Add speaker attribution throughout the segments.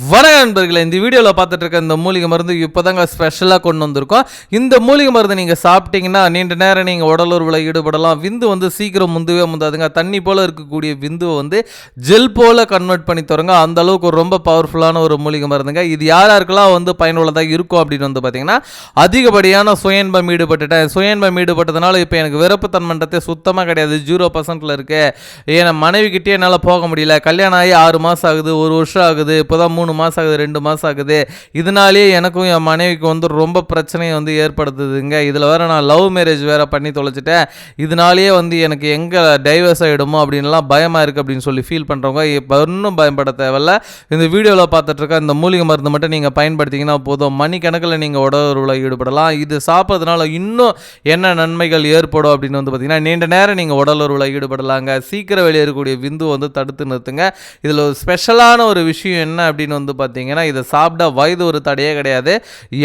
Speaker 1: வணக்கம் நண்பர்களே இந்த வீடியோவில் பார்த்துட்டு இருக்க இந்த மூலிகை மருந்து இப்போதாங்க ஸ்பெஷலாக கொண்டு வந்திருக்கோம். இந்த மூலிகை மருந்து நீங்கள் சாப்பிட்டீங்கன்னா நீண்ட நேரம் நீங்கள் உடலுறவில் ஈடுபடலாம். விந்து வந்து சீக்கிரம் முந்தவே முந்தாதுங்க. தண்ணி போல் இருக்கக்கூடிய விந்துவை வந்து ஜெல் போல் கன்வெர்ட் பண்ணி தருங்க. அந்த அளவுக்கு ஒரு ரொம்ப பவர்ஃபுல்லான ஒரு மூலிகை மருந்துங்க. இது யார் யாருக்கெல்லாம் வந்து பயனுள்ளதாக இருக்கும் அப்படின்னு வந்து பார்த்தீங்கன்னா அதிகப்படியான சுயன்பம் ஈடுபட்டுட்டேன். சுயன்பம் ஈடுபட்டதுனால இப்போ எனக்கு விருப்பத்தன்மன்றத்தை சுத்தமாக கிடையாது. ஜீரோ பர்சன்ட்டில் இருக்குது என் மனைவி கிட்டே என்னால் போக முடியல. கல்யாணம் ஆகி ஆறு மாதம் ஆகுது ஒரு வருஷம் ஆகுது. இப்போ தான் மூணு மூணு மாதம் ஆகுது ரெண்டு மாதம் ஆகுது. இதனாலேயே எனக்கும் என் மனைவிக்கு வந்து ரொம்ப பிரச்சனையை வந்து ஏற்படுத்துதுங்க. இதில் வேறு நான் லவ் மேரேஜ் வேறு பண்ணி தொலைச்சிட்டேன். இதனாலேயே வந்து எனக்கு எங்கே டைவர்ஸ் ஆகிடுமோ அப்படின்லாம் பயமாக இருக்குது அப்படின்னு சொல்லி ஃபீல் பண்ணுறவங்க இப்போ இன்னும் பயப்பட தேவையில்ல. இந்த வீடியோவில் பார்த்துட்டு இருக்க இந்த மூலிகை மருந்து மட்டும் நீங்கள் பயன்படுத்திங்கன்னா போதும். மணிக்கணக்கில் நீங்கள் உடலுறவில் ஈடுபடலாம். இது சாப்பிட்றதுனால இன்னும் என்ன நன்மைகள் ஏற்படும் அப்படின்னு வந்து பார்த்தீங்கன்னா நீண்ட நேரம் நீங்கள் உடலுறவில் ஈடுபடலாங்க. சீக்கிரம் வெளியேறக்கூடிய விந்து வந்து தடுத்து நிறுத்துங்க. இதில் ஒரு ஸ்பெஷலான ஒரு விஷயம் என்ன அப்படின்னு வந்து பார்த்தீங்கன்னா இதை சாப்பிட வயது ஒரு தடையே கிடையாது.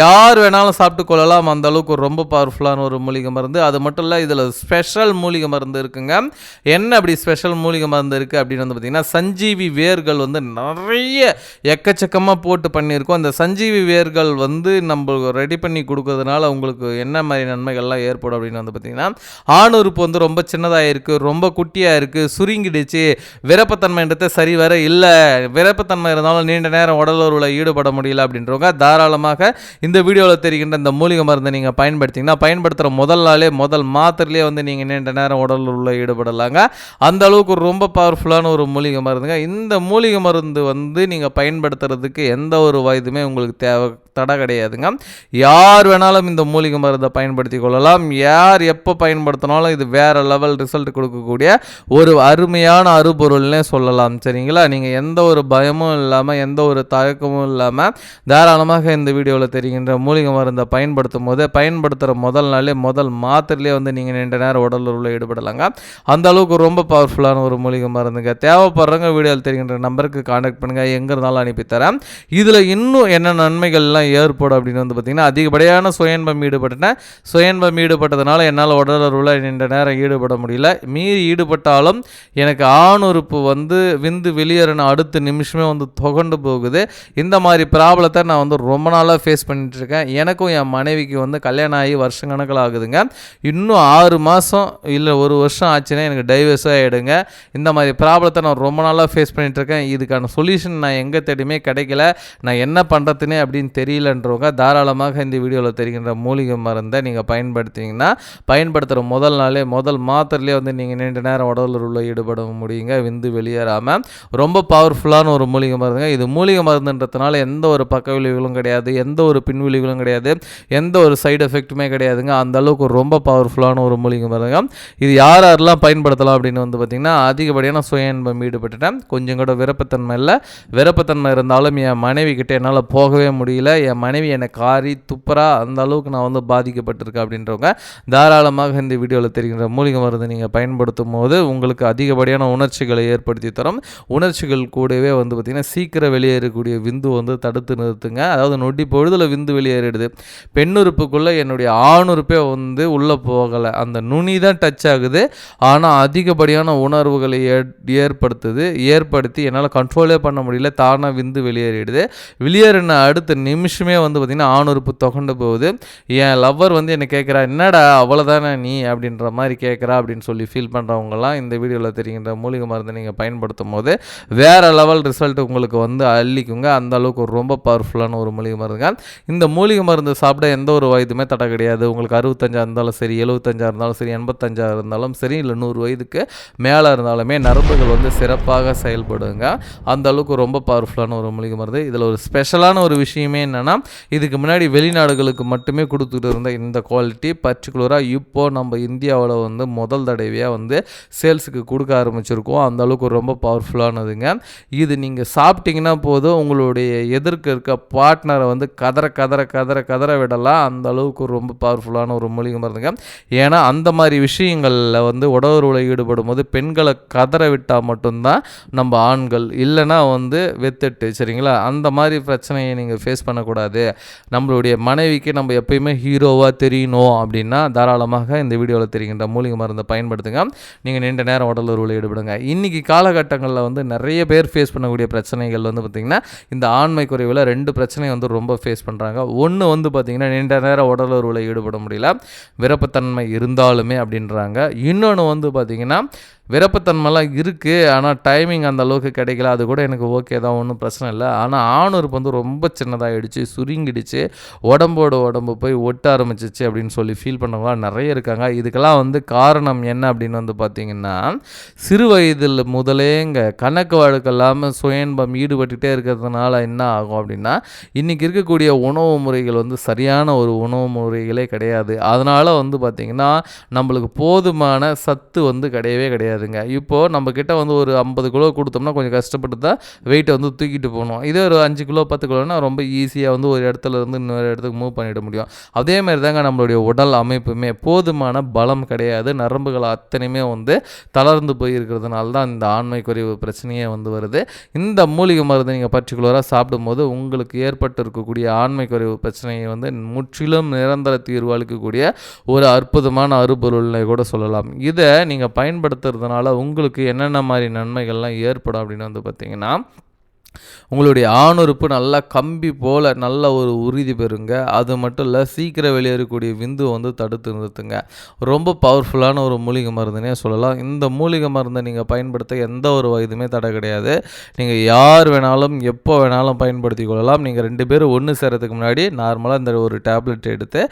Speaker 1: யார் வேணாலும் சாப்பிட்டு கொள்ளலாம். அந்த அளவுக்கு ரொம்ப பவர்ஃபுல்லான ஒரு மூலிகை மருந்து. அது மட்டும் இல்லை இதில் ஸ்பெஷல் மூலிகை மருந்து இருக்குங்க. என்ன அப்படி ஸ்பெஷல் மூலிகை மருந்து இருக்குது அப்படின்னு வந்து பார்த்தீங்கன்னா சஞ்சீவி வேர்கள் வந்து நிறைய எக்கச்சக்கமாக போட்டு பண்ணியிருக்கோம். அந்த சஞ்சீவி வேர்கள் வந்து நம்ம ரெடி பண்ணி கொடுக்கறதுனால உங்களுக்கு என்ன மாதிரி நன்மைகள்லாம் ஏற்படும் அப்படின்னு வந்து பார்த்தீங்கன்னா ஆணுறுப்பு வந்து ரொம்ப சின்னதாக இருக்குது ரொம்ப குட்டியாக இருக்குது சுருங்கிடுச்சு விரப்பத்தன்மைன்றத சரி வர இல்லை. விரப்பத்தன்மை இருந்தாலும் நீண்ட நேரம் நேரம் உடலுறவில் ஈடுபட முடியல அப்படின்றவங்க தாராளமாக இந்த வீடியோவில் தெரிகின்ற இந்த மூலிகை மருந்தை நீங்கள் பயன்படுத்திங்கன்னா பயன்படுத்துகிற முதல் நாளே முதல் மாத்திரையிலே வந்து நீங்கள் நீண்ட நேரம் உடலுறவில் ஈடுபடலாங்க. அந்த அளவுக்கு ஒரு ரொம்ப பவர்ஃபுல்லான ஒரு மூலிகை மருந்துங்க. இந்த மூலிகை மருந்து வந்து நீங்கள் பயன்படுத்துறதுக்கு எந்த ஒரு வயதுமே உங்களுக்கு தேவை தடை கிடையாதுங்க. யார் வேணாலும் இந்த மூலிகை மருந்தை பயன்படுத்தி கொள்ளலாம். யார் எப்போ பயன்படுத்தினாலும் இது வேறு லெவல் ரிசல்ட் கொடுக்கக்கூடிய ஒரு அருமையான அருபொருள்னே சொல்லலாம். சரிங்களா? நீங்கள் எந்த ஒரு பயமும் இல்லாமல் எந்த ஒரு ஒரு தயக்கமும் இல்லாமல் தாராளமாக இந்த வீடியோவில் தெரிகின்ற மூலிகை மருந்தை பயன்படுத்தும் போது பயன்படுத்துகிற முதல் நாளே முதல் மாத்திரையிலே வந்து நீங்கள் நீண்ட நேரம் உடல் உள்ள ஈடுபடலாங்க. அந்த அளவுக்கு ரொம்ப பவர்ஃபுல்லான ஒரு மூலிகை மருந்துங்க. தேவைப்படுறவங்க வீடியோவில் தெரிகின்ற நம்பருக்கு காண்டாக்ட் பண்ணுங்கள் எங்கே இருந்தாலும் அனுப்பித்தரேன் இதில் இன்னும் என்ன நன்மைகள்லாம் ஏற்படும் அப்படின்னு வந்து பார்த்திங்கன்னா அதிகப்படியான சுயன்பம் ஈடுபட்டேன் சுயன்பம் ஈடுபட்டதுனால என்னால் உடலுறவில் நீண்ட நேரம் ஈடுபட முடியல. மீறி ஈடுபட்டாலும் எனக்கு ஆணுறுப்பு வந்து விந்து வெளியேறின அடுத்த நிமிஷமே வந்து தொகண்டு போகுது. இந்த மாதிரி ப்ராப்ளத்தை நான் வந்து ரொம்ப நாளாக ஃபேஸ் பண்ணிட்டு இருக்கேன். எனக்கும் என் மனைவிக்கு வந்து கல்யாணம் ஆகி வருஷம் கணக்கில் ஆகுதுங்க இன்னும் ஆறு மாதம் இல்லை ஒரு வருஷம் ஆச்சுன்னா எனக்கு டைவர்ஸாக ஆகிடுங்க இந்த மாதிரி ப்ராப்ளத்தை நான் ரொம்ப நாளாக ஃபேஸ் பண்ணிட்டு இருக்கேன். இதுக்கான சொல்யூஷன் நான் எங்கே தேடியுமே கிடைக்கல. நான் என்ன பண்ணுறதுனே அப்படின்னு தெரியலன்றவங்க தாராளமாக இந்த வீடியோவில் தெரிகின்ற மூலிகை மருந்தை நீங்கள் பயன்படுத்திங்கன்னா பயன்படுத்துகிற முதல் நாளே முதல் மாத்திரையிலே வந்து நீங்கள் நீண்ட நேரம் உடலில் உள்ள ஈடுபட முடியுங்க. விந்து வெளியேறாமல் ரொம்ப பவர்ஃபுல்லான ஒரு மூலிகை மருந்துங்க. இது மூலிகை மருந்துன்றதுனால எந்த ஒரு பக்க விளைவுகளும் கிடையாது எந்த ஒரு பின்விளைவுகளும் கிடையாது எந்த ஒரு சைடு எஃபெக்ட்டுமே கிடையாதுங்க. அந்த அளவுக்கு ரொம்ப பவர்ஃபுல்லான ஒரு மூலிகை மருந்துங்க. இது யார் யாரெல்லாம் பயன்படுத்தலாம் அப்படின்னு வந்து பார்த்திங்கன்னா அதிகப்படியான சுய இன்பம் ஈடுபட்டுட்டேன். கொஞ்சம் கூட விருப்பத்தன்மை இல்லை. விருப்பத்தன்மை இருந்தாலும் என் மனைவி கிட்டே என்னால் போகவே முடியல. என் மனைவி என்னை காரி துப்புரா அந்த அளவுக்கு நான் வந்து பாதிக்கப்பட்டிருக்கேன் அப்படின்றவங்க தாராளமாக இந்த வீடியோவில் தெரிகின்ற மூலிகை மருந்து நீங்கள் பயன்படுத்தும் போது உங்களுக்கு அதிகப்படியான உணர்ச்சிகளை ஏற்படுத்தி தரும். உணர்ச்சிகள் கூடவே வந்து பார்த்திங்கன்னா சீக்கிரம் வெளியேறக்கூடிய விந்து வந்து தடுத்து நிறுத்துங்க. அதாவது நொடி பொழுதில் விந்து வெளியேறிடுது. பெண்ணுறுப்புக்குள்ளே என்னுடைய ஆணுறுப்பே வந்து உள்ளே போகலை. அந்த நுனி தான் டச் ஆகுது. ஆனால் அதிகப்படியான உணர்வுகளை ஏ ஏற்படுத்துது. ஏற்படுத்தி என்னால் கண்ட்ரோலே பண்ண முடியல. தானாக விந்து வெளியேறிடுது. வெளியேறின அடுத்த நிமிஷமே வந்து பார்த்திங்கன்னா ஆணுறுப்பு தொகண்டு போகுது. என் லவ்வர் வந்து என்னை கேட்குறா என்னடா அவ்வளோதானே நீ? அப்படின்ற மாதிரி கேட்குறா அப்படின்னு சொல்லி ஃபீல் பண்ணுறவங்கலாம் இந்த வீடியோவில் தெரிகின்ற மூலிகை மருந்து நீங்கள் பயன்படுத்தும் போது வேறு லெவல் ரிசல்ட் உங்களுக்கு வந்து அள்ளிக்குங்க. அந்த அளவுக்கு ஒரு ரொம்ப பவர்ஃபுல்லான ஒரு மூலிகை மருந்துங்க. இந்த மூலிகை மருந்து சாப்பிட எந்த ஒரு வயதுமே தடை கிடையாது. உங்களுக்கு அறுபத்தஞ்சாக இருந்தாலும் சரி எழுபத்தஞ்சாக இருந்தாலும் சரி எண்பத்தஞ்சாக இருந்தாலும் சரி இல்லை நூறு வயதுக்கு மேலே இருந்தாலுமே நரம்புகள் வந்து சிறப்பாக செயல்படுங்க. அந்த அளவுக்கு ரொம்ப பவர்ஃபுல்லான ஒரு மூலிகை மருந்து. இதில் ஒரு ஸ்பெஷலான ஒரு விஷயமே என்னென்னா இதுக்கு முன்னாடி வெளிநாடுகளுக்கு மட்டுமே கொடுத்துட்டு இருந்த இந்த குவாலிட்டி பர்டிகுலராக இப்போ நம்ம இந்தியாவில் வந்து முதல் தடவையாக வந்து சேல்ஸுக்கு கொடுக்க ஆரம்பிச்சிருக்கோம். அந்த அளவுக்கு ரொம்ப பவர்ஃபுல்லானதுங்க இது நீங்கள் சாப்பிட்டீங்கன்னா போதும் உங்களுடைய எதிர்க்க இருக்க பார்ட்னரை வந்து கதற கதற கதற கதற விடலாம். அந்த அளவுக்கு ரொம்ப பவர்ஃபுல்லான ஒரு மூலிகை மருந்துங்க. ஏன்னா அந்த மாதிரி விஷயங்களில் வந்து உடலுறவில் ஈடுபடும் போது பெண்களை கதற விட்டால் மட்டும்தான் நம்ம ஆண்கள். இல்லைன்னா வந்து வெத்துட்டு சரிங்களா? அந்த மாதிரி பிரச்சனையை நீங்கள் ஃபேஸ் பண்ணக்கூடாது. நம்மளுடைய மனைவிக்கு நம்ம எப்பயுமே ஹீரோவாக தெரியணும் அப்படின்னா தாராளமாக இந்த வீடியோவில் தெரிகின்ற மூலிகை மருந்தை பயன்படுத்துங்க. நீங்கள் நீண்ட நேரம் உடல் ஈடுபடுங்க. இன்றைக்கி காலகட்டங்களில் வந்து நிறைய பேர் ஃபேஸ் பண்ணக்கூடிய பிரச்சனைகள் வந்து பார்த்திங்கன்னா பார்த்திங்கன்னா இந்த ஆண்மை குறைவில் ரெண்டு பிரச்சனையை வந்து ரொம்ப ஃபேஸ் பண்ணுறாங்க ஒன்று வந்து பார்த்திங்கன்னா நீண்ட நேரம் உடலுறவில் ஈடுபட முடியல. விருப்பத்தன்மை இருந்தாலுமே அப்படின்றாங்க. இன்னொன்று வந்து பார்த்திங்கன்னா விருப்பத்தன்மைலாம் இருக்குது ஆனால் டைமிங் அந்த அளவுக்கு கிடைக்கல. அது கூட எனக்கு ஓகே தான் ஒன்றும் பிரச்சனை இல்லை. ஆனால் ஆணுறுப்பு வந்து ரொம்ப சின்னதாகிடுச்சு சுருங்கிடுச்சு. உடம்போட உடம்பு போய் ஒட்ட ஆரம்பிச்சிச்சு அப்படின்னு சொல்லி ஃபீல் பண்ணவங்களாம் நிறைய இருக்காங்க. இதுக்கெல்லாம் வந்து காரணம் என்ன அப்படின்னு வந்து பார்த்திங்கன்னா சிறு வயதில் முதலேங்க கணக்கு வழக்கு இல்லாமல் சுயன்பம் ஈடுபட்டுகிட்டே இருக்கிறதுனால என்ன ஆகும் அப்படின்னா இன்றைக்கி இருக்கக்கூடிய உணவு முறைகள் வந்து சரியான ஒரு உணவு முறைகளே கிடையாது. அதனால் வந்து பார்த்திங்கன்னா நம்மளுக்கு போதுமான சத்து வந்து கிடையவே கிடையாது. கிடையாதுங்க இப்போது நம்மக்கிட்ட வந்து ஒரு ஐம்பது கிலோ கொடுத்தோம்னா கொஞ்சம் கஷ்டப்பட்டு தான் வெயிட்டை வந்து தூக்கிட்டு போகணும். இதே ஒரு அஞ்சு கிலோ பத்து கிலோனா ரொம்ப ஈஸியாக வந்து ஒரு இடத்துல இருந்து இன்னொரு இடத்துக்கு மூவ் பண்ணிட முடியும். அதே மாதிரி தாங்க நம்மளுடைய உடல் அமைப்புமே. போதுமான பலம் கிடையாது. நரம்புகள் அத்தனையுமே வந்து தளர்ந்து போய் இருக்கிறதுனால தான் இந்த ஆண்மை குறைவு பிரச்சனையே வந்து வருது. இந்த மூலிகை மருந்து நீங்கள் பர்டிகுலராக சாப்பிடும்போது உங்களுக்கு ஏற்பட்டு இருக்கக்கூடிய ஆண்மை குறைவு பிரச்சனையை வந்து முற்றிலும் நிரந்தர தீர்வு அளிக்கக்கூடிய ஒரு அற்புதமான அறுபொருள்னு கூட சொல்லலாம். இதை நீங்கள் பயன்படுத்துறதுனால உங்களுக்கு என்னென்ன மாதிரி நன்மைகள்லாம் ஏற்படும் அப்படின்னு வந்து பார்த்தீங்கன்னா உங்களுடைய ஆணுறுப்பு நல்லா கம்பி போல் நல்ல ஒரு உறுதி பெறுங்க. அது மட்டும் இல்லை சீக்கிரம் வெளியேறக்கூடிய விந்து வந்து தடுத்து நிறுத்துங்க. ரொம்ப பவர்ஃபுல்லான ஒரு மூலிகை மருந்துனே சொல்லலாம். இந்த மூலிகை மருந்தை நீங்கள் பயன்படுத்த எந்த ஒரு வயதுமே தடை கிடையாது. நீங்கள் யார் வேணாலும் எப்போ வேணாலும் பயன்படுத்தி கொள்ளலாம். நீங்கள் ரெண்டு பேரும் ஒன்று சேரத்துக்கு முன்னாடி நார்மலாக இந்த ஒரு டேப்லெட் எடுத்து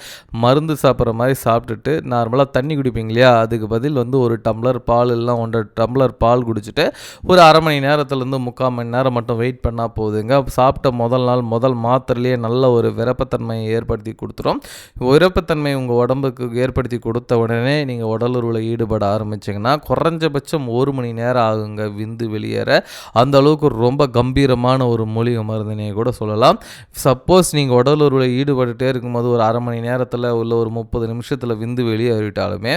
Speaker 1: மருந்து சாப்பிட்ற மாதிரி சாப்பிட்டுட்டு நார்மலாக தண்ணி குடிப்பீங்க இல்லையா? அதுக்கு பதில் வந்து ஒரு டம்ளர் பால் இல்லைனா ஒன்றரை டம்ளர் பால் குடிச்சிட்டு ஒரு அரை மணி நேரத்துலேருந்து முக்கால் மணி நேரம் மட்டும் வெயிட் வெயிட் பண்ணால் போகுதுங்க சாப்பிட்ட முதல் நாள் முதல் மாத்திரையிலேயே நல்ல ஒரு விரப்பத்தன்மையை ஏற்படுத்தி கொடுத்துரும். விரப்பத்தன்மை உங்கள் உடம்புக்கு ஏற்படுத்தி கொடுத்த உடனே நீங்கள் உடலுறவில் ஈடுபட ஆரம்பிச்சிங்கன்னா குறைஞ்சபட்சம் ஒரு மணி நேரம் ஆகுங்க விந்து வெளியேற. அந்த அளவுக்கு ரொம்ப கம்பீரமான ஒரு மூலிகை மருந்தினையை கூட சொல்லலாம். சப்போஸ் நீங்கள் உடலுறவில் ஈடுபட்டுட்டே இருக்கும்போது ஒரு அரை மணி நேரத்தில் உள்ள ஒரு முப்பது நிமிஷத்தில் விந்து வெளியேறிட்டாலுமே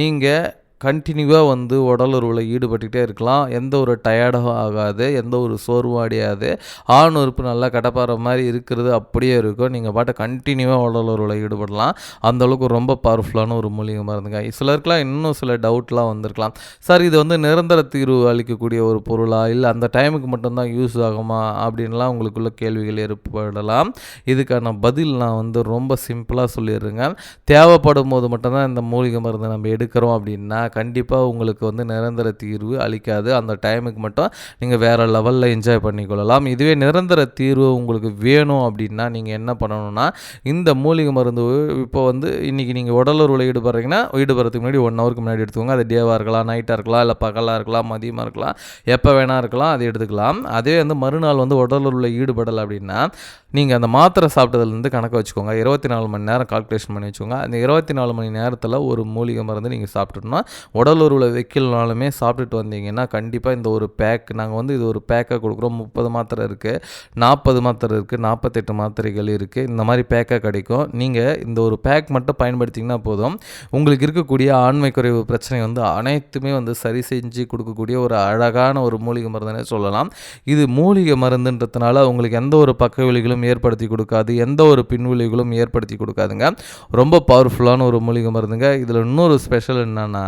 Speaker 1: நீங்கள் கண்டினியூவாக வந்து உடல் உறவில் ஈடுபட்டுக்கிட்டே இருக்கலாம். எந்த ஒரு டயர்டும் ஆகாது எந்த ஒரு சோர்வும் அடையாது. ஆண் உறுப்பு நல்லா கடப்பாற மாதிரி இருக்கிறது அப்படியே இருக்கும். நீங்கள் பாட்டு கண்டினியூவாக உடல் உறவில் ஈடுபடலாம். அந்த அளவுக்கு ரொம்ப பவர்ஃபுல்லான ஒரு மூலிகை மருந்துங்க. சிலருக்குலாம் இன்னும் சில டவுட்லாம் வந்திருக்கலாம். சார் இது வந்து நிரந்தர தீர்வு அளிக்கக்கூடிய ஒரு பொருளா? இல்லை அந்த டைமுக்கு மட்டும்தான் யூஸ் ஆகுமா? அப்படின்லாம் உங்களுக்குள்ள கேள்விகள் ஏற்படலாம். இதுக்கான பதில் நான் வந்து ரொம்ப சிம்பிளாக சொல்லிடுறேங்க. தேவைப்படும் போது மட்டும்தான் இந்த மூலிகை மருந்து நம்ம எடுக்கிறோம் அப்படின்னா கண்டிப்பாக உங்களுக்கு வந்து நிரந்தர தீர்வு அளிக்காது. அந்த டைமுக்கு மட்டும் நீங்கள் வேறு லெவலில் என்ஜாய் பண்ணிக்கொள்ளலாம். இதுவே நிரந்தர தீர்வு உங்களுக்கு வேணும் அப்படின்னா நீங்கள் என்ன பண்ணணும்னா இந்த மூலிகை மருந்து இப்போ வந்து இன்றைக்கி நீங்கள் உடலுறவில் ஈடுபடுறீங்கன்னா ஈடுபடுறதுக்கு முன்னாடி ஒன் ஹவருக்கு முன்னாடி எடுத்துக்கோங்க. அது டேவாக இருக்கலாம் நைட்டாக இருக்கலாம் இல்லை பகலாக இருக்கலாம் மதியமாக இருக்கலாம் எப்போ வேணா இருக்கலாம் அதை எடுத்துக்கலாம். அதே வந்து மறுநாள் வந்து உடலுறவில் ஈடுபடலை அப்படின்னா நீங்கள் அந்த மாத்திரை சாப்பிட்டதுலேருந்து கணக்கு வச்சுக்கோங்க. இருபத்தி நாலு மணி நேரம் கால்குலேஷன் பண்ணி வச்சுக்கோங்க. அந்த இருபத்தி நாலு மணி நேரத்தில் ஒரு மூலிகை மருந்து நீங்கள் சாப்பிட்டுட்டோம்னா உடல் வைக்கலனாலுமே சாப்பிட்டுட்டு வந்தீங்கன்னா கண்டிப்பாக இந்த ஒரு பேக் நாங்கள் வந்து இது ஒரு பேக்காக கொடுக்குறோம். முப்பது மாத்திரை இருக்குது நாற்பது மாத்திரை இருக்குது நாற்பத்தெட்டு மாத்திரைகள் இருக்குது இந்த மாதிரி பேக்காக கிடைக்கும். நீங்கள் இந்த ஒரு பேக் மட்டும் பயன்படுத்திங்கன்னா போதும். உங்களுக்கு இருக்கக்கூடிய ஆண்மை குறைவு பிரச்சனை வந்து அனைத்துமே வந்து சரி செஞ்சு கொடுக்கக்கூடிய ஒரு அழகான ஒரு மூலிகை மருந்துனே சொல்லலாம். இது மூலிகை மருந்துன்றதுனால உங்களுக்கு எந்த ஒரு பக்க விளைவுகளும் ஏற்படுத்தி கொடுக்காது எந்த ஒரு பின்விளைவுகளும் ஏற்படுத்தி கொடுக்காதுங்க. ரொம்ப பவர்ஃபுல்லான ஒரு மூலிகை மருந்துங்க. இதில் இன்னொரு ஸ்பெஷல் என்னென்னா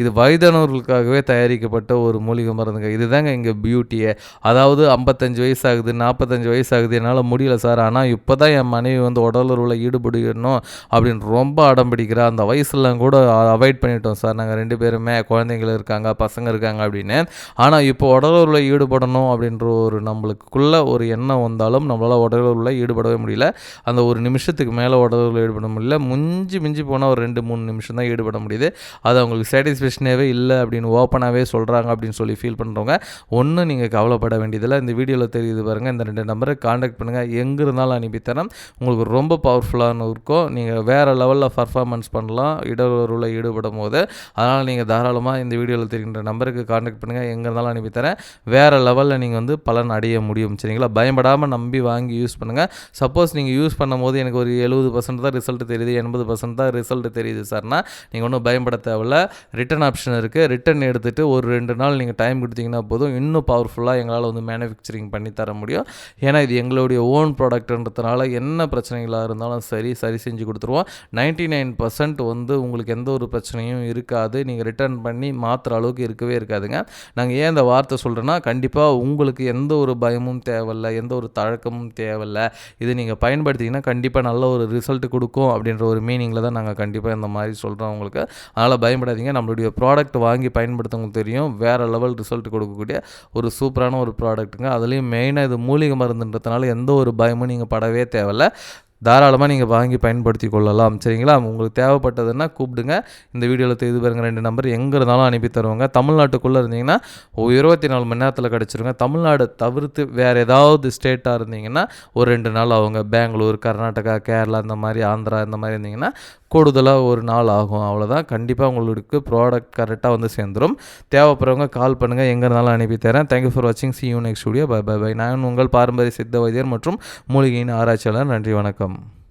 Speaker 1: இது வயதானவர்களுக்காகவே தயாரிக்கப்பட்ட ஒரு மூலிகை மருந்துங்க. இதுதாங்க இங்கே பியூட்டியே அதாவது ஐம்பத்தஞ்சு வயசு ஆகுது நாற்பத்தஞ்சு வயசு ஆகுது என்னால் முடியல சார். ஆனால் இப்போ தான் என் மனைவி வந்து உடலுறவில் ஈடுபடணும் அப்படின்னு ரொம்ப அடம் பிடிக்கிறா. அந்த வயசுலாம் கூட அவாய்ட் பண்ணிட்டோம் சார். நாங்கள் ரெண்டு பேருமே குழந்தைங்கள் இருக்காங்க பசங்க இருக்காங்க அப்படின்னு. ஆனால் இப்போ உடலுறவில் ஈடுபடணும் அப்படின்ற ஒரு நம்மளுக்குள்ள ஒரு எண்ணம் வந்தாலும் நம்மளால் உடலுறவில் ஈடுபடவே முடியல. அந்த ஒரு நிமிஷத்துக்கு மேலே உடலுறவில் ஈடுபட முடியல. முஞ்சி மிஞ்சி போனால் ஒரு ரெண்டு மூணு நிமிஷம் தான் ஈடுபட முடியுது. அது அவங்களுக்கு சாட்டிஸ்ஃபேக்ஷனாகவே இல்லை அப்படின்னு ஓப்பனாகவே சொல்கிறாங்க அப்படின்னு சொல்லி ஃபீல் பண்ணுறவங்க ஒன்றும் நீங்கள் கவலைப்பட வேண்டியதில்லை. இந்த வீடியோவில் தெரியுது பாருங்கள் இந்த ரெண்டு நம்பரை காண்டாக்ட் பண்ணுங்கள் எங்கே இருந்தாலும் அனுப்பித்தரேன். உங்களுக்கு ரொம்ப பவர்ஃபுல்லான இருக்கும் நீங்கள் வேறு லெவலில் பர்ஃபார்மன்ஸ் பண்ணலாம். இடஒருவில் ஈடுபடும் போது. அதனால் நீங்கள் தாராளமாக இந்த வீடியோவில் தெரிகின்ற நம்பருக்கு காண்டாக்ட் பண்ணுங்கள் எங்கே இருந்தாலும் அனுப்பித்தரேன். வேறு லெவலில் நீங்கள் வந்து பலன் அடைய முடியும். சரிங்களா? பயப்படாமல் நம்பி வாங்கி யூஸ் பண்ணுங்கள் சப்போஸ் நீங்கள் யூஸ் பண்ணும்போது எனக்கு ஒரு எழுபது பர்சன்ட் தான் ரிசல்ட் தெரியுது எண்பது பர்சன்ட் தான் ரிசல்ட் தெரியுது சார்னா நீங்கள் ஒன்றும் பயன்பட தேவையில்ல. ரிட்டன் ஆப்ஷன் இருக்குது ரிட்டன் எடுத்துகிட்டு ஒரு ரெண்டு நாள் நீங்கள் டைம் கொடுத்தீங்கன்னா போதும். இன்னும் பவர்ஃபுல்லாக எங்களால் வந்து மேனுஃபேக்சரிங் பண்ணி தர முடியும். ஏன்னா இது எங்களுடைய ஓன் ப்ராடக்ட்ன்றதுனால என்ன பிரச்சனைகளாக இருந்தாலும் சரி சரி செஞ்சு கொடுத்துருவோம். நைன்ட்டி நைன் பர்சன்ட் வந்து உங்களுக்கு எந்த ஒரு பிரச்சனையும் இருக்காது. நீங்கள் ரிட்டர்ன் பண்ணி மாற்றுற அளவுக்கு இருக்கவே இருக்காதுங்க. நாங்கள் ஏன் இந்த வார்த்தை சொல்கிறேன்னா கண்டிப்பாக உங்களுக்கு எந்த ஒரு பயமும் தேவையில்ல எந்த ஒரு தழக்கமும் தேவையில்லை. இது நீங்கள் பயன்படுத்திங்கன்னா கண்டிப்பாக நல்ல ஒரு ரிசல்ட் கொடுக்கும் அப்படின்ற ஒரு மீனிங்கில் தான் நாங்கள் கண்டிப்பாக இந்த மாதிரி சொல்கிறோம் உங்களுக்கு. அதனால் பயப்படாதீங்க நம்மளுடைய ப்ராடக்ட் வாங்கி பயன்படுத்தவங்களுக்கு தெரியும். வேறு லெவல் ரிசல்ட் கொடுக்கக்கூடிய ஒரு சூப்பரான ஒரு ப்ராடக்ட்டுங்க அதுலேயும் மெயினாக இது மூலிகை மருந்துன்றதுனால எந்த ஒரு பயமும் நீங்கள் படவே தேவையில்ல. தாராளமாக நீங்கள் வாங்கி பயன்படுத்தி கொள்ளலாம். சரிங்களா? உங்களுக்கு தேவைப்பட்டதுன்னா கூப்பிடுங்க. இந்த வீடியோவில் இது பாருங்கள் ரெண்டு நம்பர் எங்கே இருந்தாலும் அனுப்பி தருவாங்க. தமிழ்நாட்டுக்குள்ளே இருந்தீங்கன்னா இருபத்தி நாலு மணி நேரத்தில் கிடச்சிருங்க. தமிழ்நாடு தவிர்த்து வேறு ஏதாவது ஸ்டேட்டாக இருந்தீங்கன்னா ஒரு ரெண்டு நாள் ஆகுங்க. பெங்களூர் கர்நாடகா கேரளா இந்த மாதிரி ஆந்திரா இந்த மாதிரி இருந்தீங்கன்னா கூடுதலாக ஒரு நாள் ஆகும். அவ்வளோதான் கண்டிப்பாக உங்களுக்கு ப்ராடக்ட் கரெக்டாக வந்து சேர்ந்துடும் தேவைப்படுறவங்க கால் பண்ணுங்கள் எங்கே இருந்தாலும் அனுப்பி தரேன். தேங்க்யூ ஃபார் வாட்சிங் see you next studio bye bye bye நான் உங்கள் பாரம்பரிய சித்த வைத்தியர் மற்றும் மூலிகையின் ஆராய்ச்சியாளர். நன்றி வணக்கம். வணக்கம்